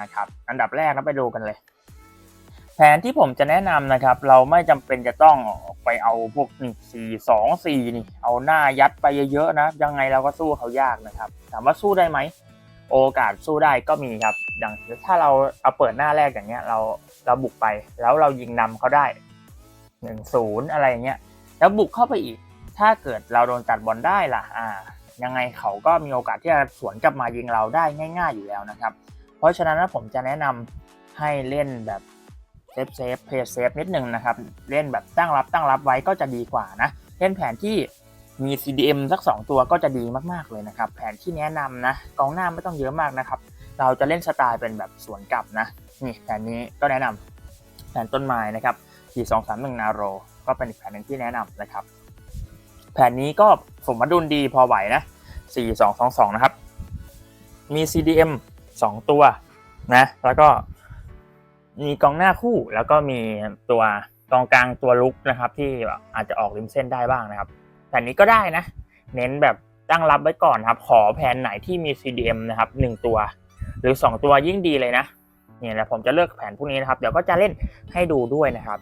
นะครับ อันดับแรกนะไปดูกันเลย แผนที่ผมจะแนะนำนะครับ เราไม่จำเป็นจะต้องออกไปเอาพวกนี่สี่สองสี่นี่ เอาหน้ายัดไปเยอะๆนะ ยังไงเราก็สู้เขายากนะครับ ถามว่าสู้ได้ไหม โอกาสสู้ได้ก็มีครับ อย่างถ้าเราเอาเปิดหน้าแรกอย่างเงี้ย เราเราบุกไป แล้วเรายิงนำเขาได้หนึ่งศูนย์อะไรเงี้ย แล้วบุกเข้าไปอีก ถ้าเกิดเราโดนตัดบอลได้ล่ะ อ่า ยังไงเขาก็มีโอกาสที่จะสวนกลับมายิงเราได้ง่าย ๆอยู่แล้วนะครับ ราะฉะนั้นผมจะแนะนำให้เล่นแบบเซฟเซฟเพย์เซฟนิดหนึ่งนะครับ เล่นแบบตั้งรับตั้งรับไว้ก็จะดีกว่านะ เล่นแผนที่มี CDM สัก 2 ตัวก็จะดีมากๆเลยนะครับ แผนที่แนะนำนะกองหน้าไม่ต้องเยอะมากนะครับ เราจะเล่นสไตล์เป็นแบบสวนกลับนะ นี่แผนนี้ก็แนะนำแผนต้นไม้นะครับ4 2 3 1นาโรก็เป็นอีกแผนหนึ่งที่แนะนำนะครับ แผนนี้ก็สมดุลดีพอไหวนะ 4 2 2 2 นะครับ มี CDM 2 ตัวนะแล้วก็มีกองหน้าคู่แล้วก็มีตัวกองกลางตัวลุกนะครับ ที่อาจจะออกริมเส้นได้บ้างนะครับแผนนี้ก็ได้นะ เน้นแบบตั้งรับไว้ก่อนครับ ขอแผนไหนที่มี CDM นะครับ 1 ตัว หรือ 2 ตัวยิ่งดีเลยนะเนี่ยแหละผมจะเลือกแผนพวกนี้นะครับ เดี๋ยวก็จะเล่นให้ดูด้วยนะครับ